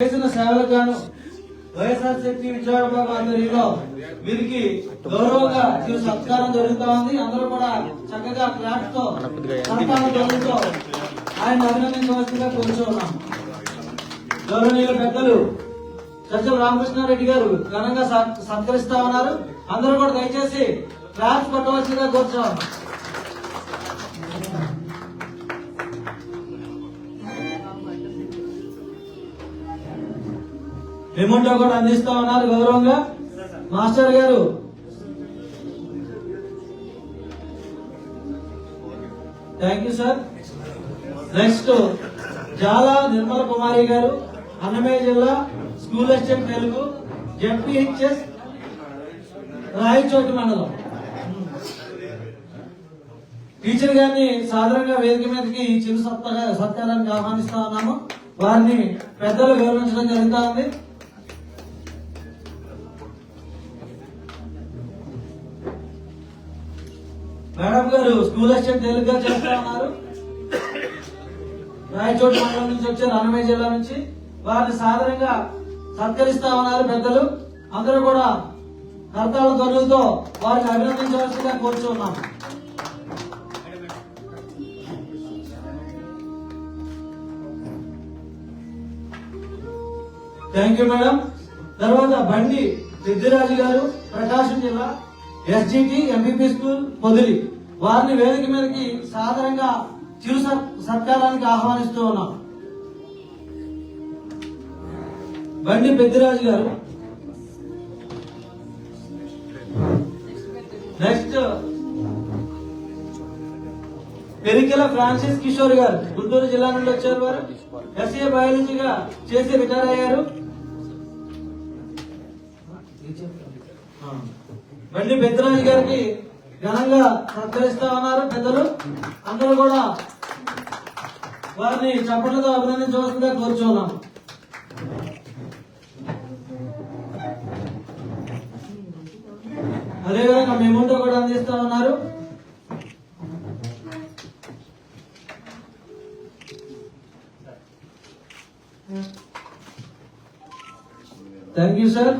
చేసిన సేవలకు వైఎస్ఆర్సీపీ వైఎస్ఆర్ విజయవాడ ఆధ్వర్యంలో వీరికి గౌరవంగా చిరు సత్కారం జరుగుతా ఉంది. అందరూ కూడా చక్కగా క్లాప్స్తో సత్కారం జరుగుతూ ఆయన అభినందించవలసిందిగా కోరుచున్నాం గౌరవనీయుల పెద్దలు సజ్జల రామకృష్ణారెడ్డి గారు ఘనంగా సత్కరిస్తా ఉన్నారు. అందరూ కూడా దయచేసి క్లాప్స్ పట్టవలసిందిగా కోరుచున్నాం రిమోట్ కూడా అందిస్తా ఉన్నారు గౌరవంగా. మాస్టర్ గారు. Thank you sir next Jala Nirmala Kumari గారు అన్నమయ్య జిల్లా school assistant Telugu ZPHS Rayachoti మండలం. టీచర్ గారిని సాధారణంగా వేదిక మీదకి చిరు సత్తా సత్కారానికి ఆహ్వానిస్తా ఉన్నాము. వారిని పెద్దలు గౌరవించడం జరుగుతా ఉంది. మేడం గారు స్కూల్ అసిస్టెంట్ తెలుగుగా చేస్తా ఉన్నారు. రాయచోటి మండలం నుంచి వచ్చారు అన్నమయ్య జిల్లా నుంచి. వారిని సాధారణంగా సత్కరిస్తా ఉన్నారు పెద్దలు. అందరూ కూడా కర్తాల ధ్వనులతో వారిని అభినందించవలసిందిగా కోరుచున్నాం థ్యాంక్ యూ మేడం తర్వాత బండి సిద్ధిరాజు గారు ప్రకాశం జిల్లా ఎస్జిటి ఎంబీబీ స్కూల్ పొదిలి. వారిని వేదిక మీదకి సాధారణంగా చిరు సత్- సత్కారానికి ఆహ్వానిస్తూ ఉన్నాం. బండి పెద్దిరాజు గారు. నెక్స్ట్ పెరికెల ఫ్రాన్సిస్ కిషోర్ గారు. గుంటూరు జిల్లా నుండి వచ్చారు వారు. ఎస్ఏ బయాలజీగా చేసి రిటైర్ అయ్యారు. బండి పెద్దరాజు గారికి ఘనంగా సత్కరిస్తా ఉన్నారు పెద్దలు. అందరూ కూడా వారిని చప్పట్లతో అభినందించవలసిందిగా కోరుచున్నాం. అదేవిధంగా మేముంటూ కూడా అందిస్తా ఉన్నారు. Thank you sir.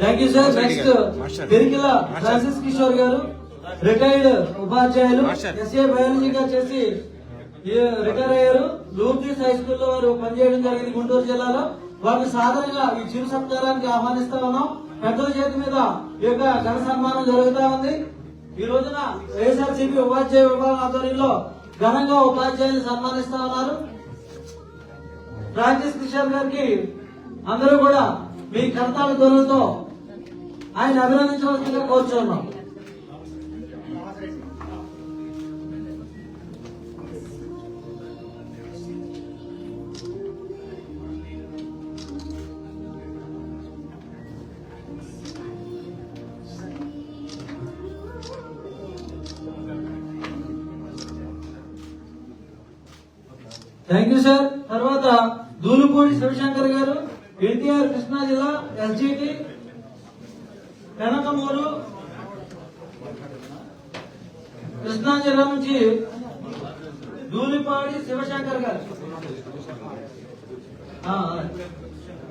Thank you sir next Perikila Francis Kishore గారు రిటైర్డ్ ఉపాధ్యాయులు ఎస్ఏ బయాలజీగా చేసి రిటైర్ అయ్యారు. లూర్దీస్ హై స్కూల్లో వారు పనిచేయడం జరిగింది గుంటూరు జిల్లాలో. వారిని సాధారణంగా ఈ చిరు సత్కారానికి ఆహ్వానిస్తా ఉన్నాం. పెద్దల చేతి మీద ఈ యొక్క ఘన సన్మానం జరుగుతా ఉంది. ఈ రోజున వైఎస్ఆర్సీపీ ఉపాధ్యాయ విభాగం ఆధ్వర్యంలో ఘనంగా ఉపాధ్యాయులు సన్మానిస్తా ఉన్నారు. ఫ్రాన్సిస్ కిషోర్ గారికి అందరూ కూడా మీ కర్తాల ధ్వనులతో ఆయన అభినందించవలసిందిగా కోరుచున్నాం. థ్యాంక్ యూ సార్ తర్వాత దూలుపూడి శివశంకర్ గారు ఎన్టీఆర్ కృష్ణా జిల్లా ఎస్జిటి కనకమూరు కృష్ణా జిల్లా నుంచి దూలిపాడి శివశంకర్ గారు.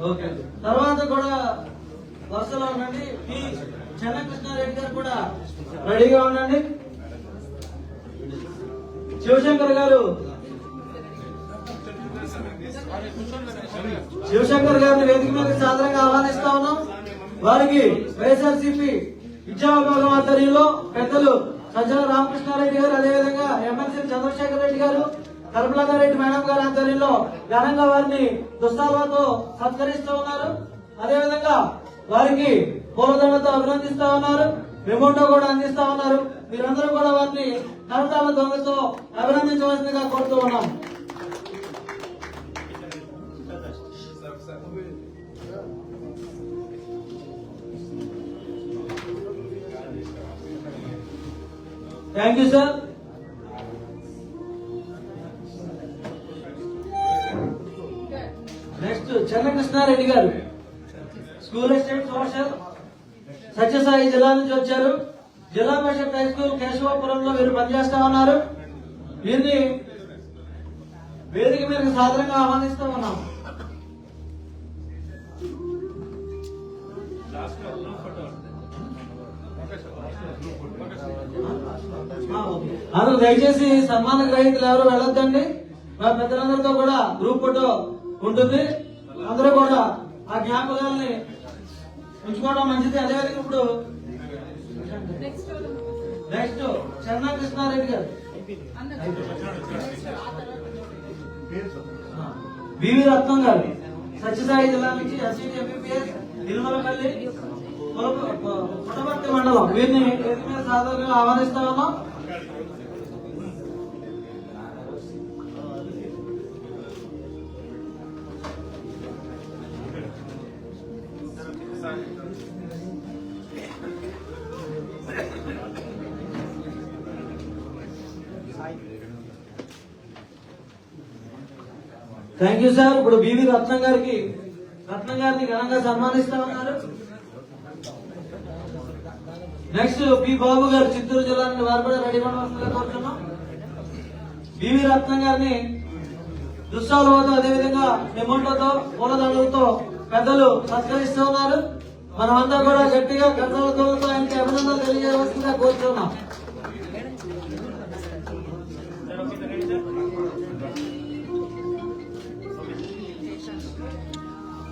ఓకే. తర్వాత కూడా వరుసలో ఉండండి. పి. చెన్నకృష్ణారెడ్డి గారు కూడా రెడీగా ఉండండి. శివశంకర్ గారు శివశంకర్ గారిని వేదిక మీద సాధారణంగా ఆహ్వానిస్తా ఉన్నాం. వారికి వైఎస్ఆర్సీపీ విద్యా ఆధ్వర్యంలో పెద్దలు సజ్జల రామకృష్ణారెడ్డి గారు అదేవిధంగా ఎమ్మెల్సీ చంద్రశేఖర్ రెడ్డి గారు కర్మలతారెడ్డి మేడం గారి ఆధ్వర్యంలో ఘనంగా వారిని దుస్తాలతో సత్కరిస్తూ ఉన్నారు. అదేవిధంగా వారికి పూలదండతో అభినందిస్తా ఉన్నారు. రిమోటో కూడా అందిస్తా ఉన్నారు. మీరందరూ కూడా వారిని కరతాల దొంగతో అభినందించవలసిందిగా కోరుతూ ఉన్నాం. Thank you sir next Chennakrishna Reddy గారు. స్కూల్ అసిస్టెంట్ సోషల్ సత్యసాయి జిల్లా నుంచి వచ్చారు. జిల్లా పరిషత్ హై స్కూల్ కేశవాపురంలో మీరు పనిచేస్తా ఉన్నారు. వీరిని వేదిక మీద సాధారణంగా ఆహ్వానిస్తూ ఉన్నాం అందరూ దయచేసి సన్మాన గ్రహీతలు ఎవరు వెళ్ళొద్దండి. మా పెద్దలందరితో కూడా గ్రూప్ ఫోటో ఉంటుంది. అందరూ కూడా ఆ జ్ఞాపకాలని ఉంచుకోవడం మంచిది. అదేవిధంగా ఇప్పుడు నెక్స్ట్ చెన్నా కృష్ణారెడ్డి గారు. రత్నం గారు. సత్యసాయి జిల్లా నుంచి ఎస్సీ ఎంబీబీఎస్ తిరుమలపల్లి పుట్టపర్తి మండలం. వీరిని మీద సాధారణంగా ఆహ్వానిస్తా ఉన్నాం. థ్యాంక్ యూ సార్ ఇప్పుడు బీవీ రత్నం గారికి రత్నం గారిని ఘనంగా సన్మానిస్తామన్నారు. నెక్స్ట్ పి బాబు గారు చిత్తూరు జిల్లా నుండి వారు కూడా రెడీ ఉండవలసిందిగా కోరుతున్నాం బివి రత్నం గారిని దుస్సాలతో అదేవిధంగా నిమంటతో పూలదండలతో పెద్దలు సత్కరిస్తూ ఉన్నారు. మనమంతా కూడా గట్టిగా కర్తలతో ఆయనకి అభినందనలు తెలియజేయవలసిందిగా కోరుతున్నాం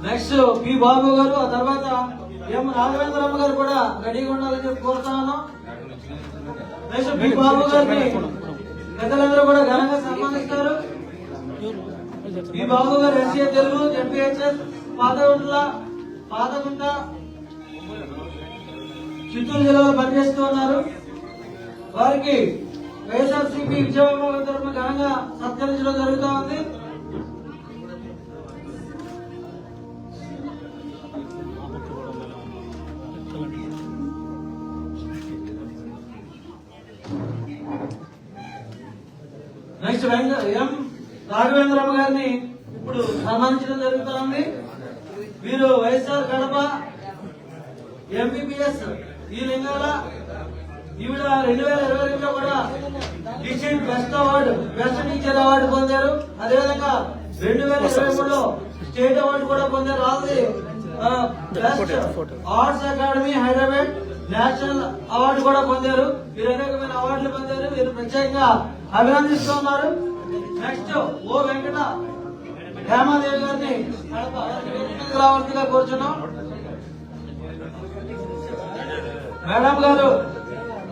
నెక్స్ట్ పి బాబు గారు ఆ తర్వాత ఎం రాఘవేంద్రమ్మ గారు కూడా రెడీగా ఉండాలని చెప్పి కోరుతున్నాను నెక్స్ట్ పి బాబు గారిని పెద్దలందరూ కూడా ఘనంగా సన్మానిస్తారు. పి బాబు గారు ఎస్సీ తెలుగు ఎంపీహెచ్ఎస్ పాదగుంట్ల పాదగుంట చిత్తూరు జిల్లాలో పనిచేస్తూ ఉన్నారు. వారికి వైఎస్ఆర్సీపీ విజయవాడ తరఫున ఘనంగా సత్కరించడం జరుగుతూ ఉంది. నెక్స్ట్ వెంక ఎం రాఘవేంద్రమ్మ గారిని ఇప్పుడు సన్మానించడం జరుగుతుంది వీరు వైఎస్ఆర్ కడప ఎంబీబీఎస్ ఈ లింగాల ఈవిడ రెండు వేల ఇరవై రెండులో కూడా district best award best teacher award పొందారు. అదేవిధంగా రెండు వేల ఇరవై మూడులో స్టేట్ అవార్డు కూడా పొందారు. All the arts academy Hyderabad national award కూడా పొందారు. వీరు అనేకమైన అవార్డులు పొందారు. వీరు ప్రత్యేకంగా అభినందిస్తూ ఉన్నారు నెక్స్ట్ ఓ వెంకట హేమాదేవి గారిని రావాల్సిందిగా కోరుచున్నాం. మేడం గారు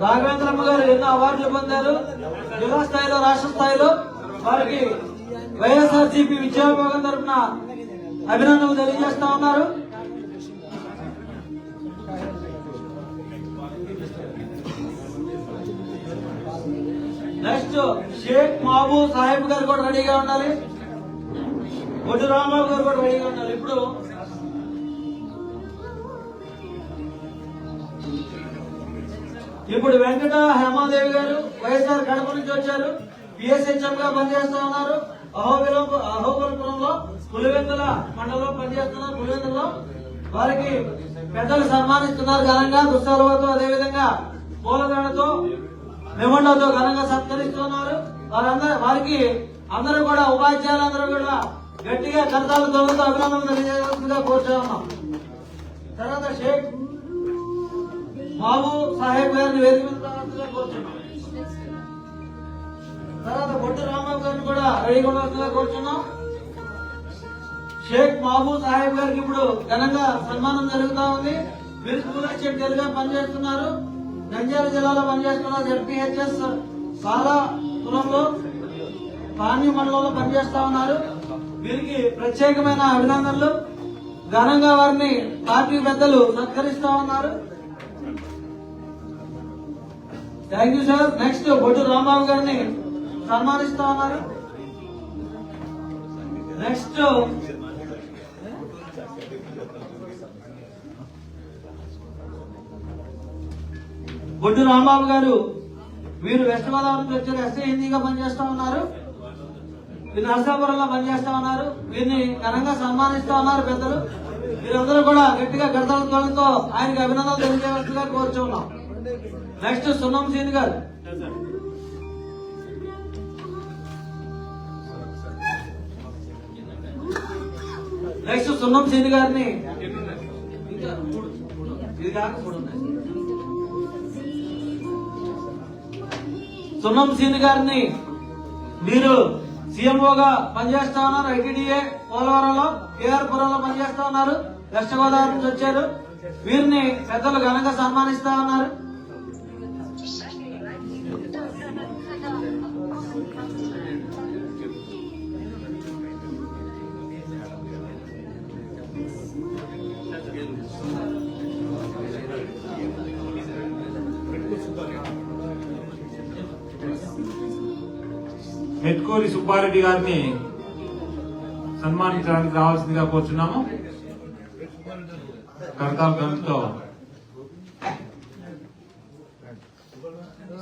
రాఘవేంద్రమ్మ గారు ఎన్నో అవార్డులు పొందారు. జిల్లా స్థాయిలో రాష్ట్ర స్థాయిలో వారికి వైఎస్ఆర్ సిపి విద్యావిభాగం తరఫున అభినందనలు తెలియజేస్తా ఉన్నారు. నెక్స్ట్ షేక్ మహబూబ్ సాహెబ్ గారు కూడా రెడీగా ఉండాలి. ఒడ్డు రాంబాబు గారు కూడా రెడీగా ఉండాలి. ఇప్పుడు ఇప్పుడు వెంకట హేమాదేవి గారు వైఎస్ఆర్ కడప నుంచి వచ్చారు. పిఎస్హెచ్ఎం గా పనిచేస్తా ఉన్నారు. అహోబిలం అహోబిలంపురంలో పులివెందుల మండలంలో పనిచేస్తున్నారు. పులివెందులో వారికి పెద్దలు సన్మానిస్తున్నారు ఘనంగా. దుస్తాలతో అదేవిధంగా పూలదండతో మెమండోతో ఘనంగా సత్కరిస్తున్నారు. వారందరూ వారికి అందరూ కూడా ఉపాధ్యాయులందరూ కూడా గట్టిగా కరతాలు తొలగుతూ అభినందనలు తెలియజేయాల్సిందిగా కోరుతా ఉన్నాం. తర్వాత షేక్ బాబు సాహెబ్ గారిని వేదిక మీద కోరుచున్నాం. తర్వాత బొట్టు రాంబాబు గారిని కూడా రెడీగా ఉండాల్సిందిగా కోరుచున్నాం. షేక్ మహబూ సాహెబ్ గారికి ఇప్పుడు ఘనంగా సన్మానం జరుగుతా ఉంది. మీరు స్కూల్ అసిస్టెంట్ పనిచేస్తున్నారు. నంద్యాల జిల్లాలో పనిచేస్తున్న జడ్పీహెచ్ఎస్ సాలాపురంలో పాణ్య మండలంలో పనిచేస్తా ఉన్నారు. వీరికి ప్రత్యేకమైన అభినందనలు. ఘనంగా వారిని పార్టీ పెద్దలు సత్కరిస్తా ఉన్నారు. Thank you sir next Boddu Rambabu గారిని సన్మానిస్తా ఉన్నారు. నెక్స్ట్ బొడ్డు రాంబాబు గారు వీరు వెస్ట్ గోదావరి నుంచి వచ్చారు ఎస్ఐ హిందీగా పనిచేస్తా ఉన్నారు వీరు నరసాపురంలో పనిచేస్తా ఉన్నారు వీరిని ఘనంగా సన్మానిస్తా ఉన్నారు పెద్దలు. వీరందరూ కూడా గట్టిగా గడతలతో ఆయనకి అభినందనలు తెలియజేయవలసిందిగా కోరుచున్నాం నెక్స్ట్ సున్నం సీన్ గారు. నెక్స్ట్ సున్నం సీన్ గారిని. ఇంకా మూడు. ఇది కాక మూడు ఉన్నాయి. సున్నం సీన్ గారిని మీరు సీఎంఓగా పనిచేస్తా ఉన్నారు ఐటీడీఏ పోలవరంలో కేఆర్ పురంలో పనిచేస్తా ఉన్నారు వెస్ట్ గోదావరి నుంచి వచ్చారు. వీరిని పెద్దలు ఘనంగా సన్మానిస్తా ఉన్నారు. మెట్కూరి సుబ్బారెడ్డి గారిని సన్మానించడానికి రావాల్సిందిగా కోరుచున్నాము. కరతాల్ గంతో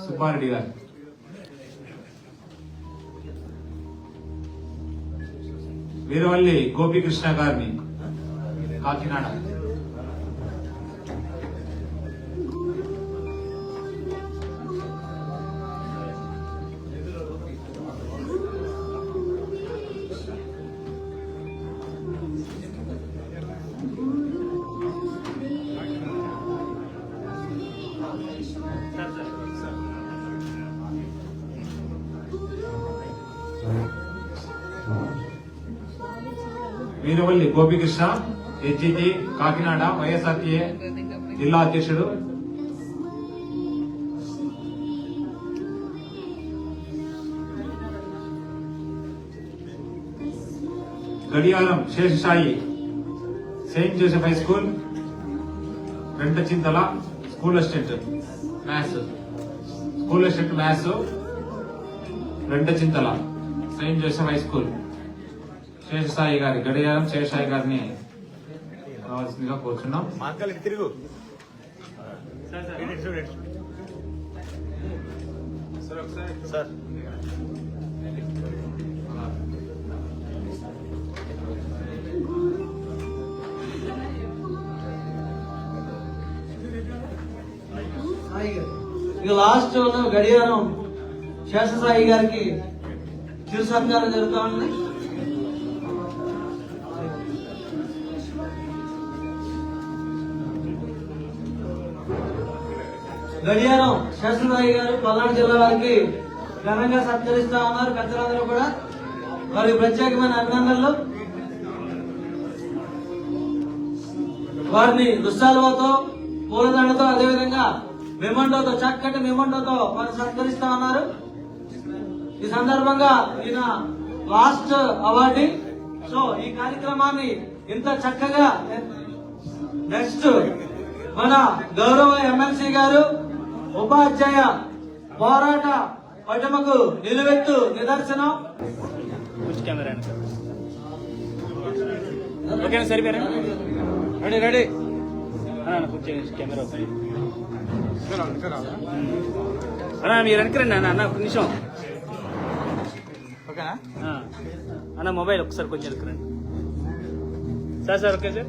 సుబ్బారెడ్డి గారు. వీరవల్లి గోపీకృష్ణ గారిని కాకినాడ. వీరవల్లి గోపికృష్ణ హెచ్ఈటి కాకినాడ వైఎస్ఆర్టీఏ జిల్లా అధ్యక్షుడు. Gadiyaram Seshasai Saint Joseph high school Chintala school assistant maths. School assistant maths Chintala Saint Joseph high school. Seshasai గారి గడియారం శేషసాయి గారిని రావాల్సిందిగా కోరుచున్నాం. తిరుగు. సార్. ఇక లాస్ట్ గడియారం శేషసాయి గారికి చిరు సత్కారం జరుగుతా ఉంది. గడియారం శేషసాయి గారు పల్నాడు జిల్లా వారికి ఘనంగా సత్కరిస్తా ఉన్నారు. పెద్దలందరూ కూడా వారికి ప్రత్యేకమైన అభినందనలు. వారిని దుస్సాలువతో పూలదండతో అదేవిధంగా మెమండోతో చక్కటి మెమండోతో వారు సత్కరిస్తా ఉన్నారు. ఈ సందర్భంగా ఈయన లాస్ట్ అవార్డు. సో ఈ కార్యక్రమాన్ని ఇంత చక్కగా నెక్స్ట్ మన గౌరవ ఎమ్మెల్సీ గారు ఉపాధ్యాయ పోరాట పటమకు నిలువెత్తు నిదర్శనం. కూర్చు కెమెరా వెనక. ఓకేనా సరిపోయారా రెడీ రెడీ అన్న కూర్చో కెమెరా అన్న మీరు వెనక రండి అన్న అన్న ఒక నిమిషం. ఓకేనా. అన్న మొబైల్ ఒకసారి కొంచెం వెనక రండి సార్ సార్ ఓకే సార్.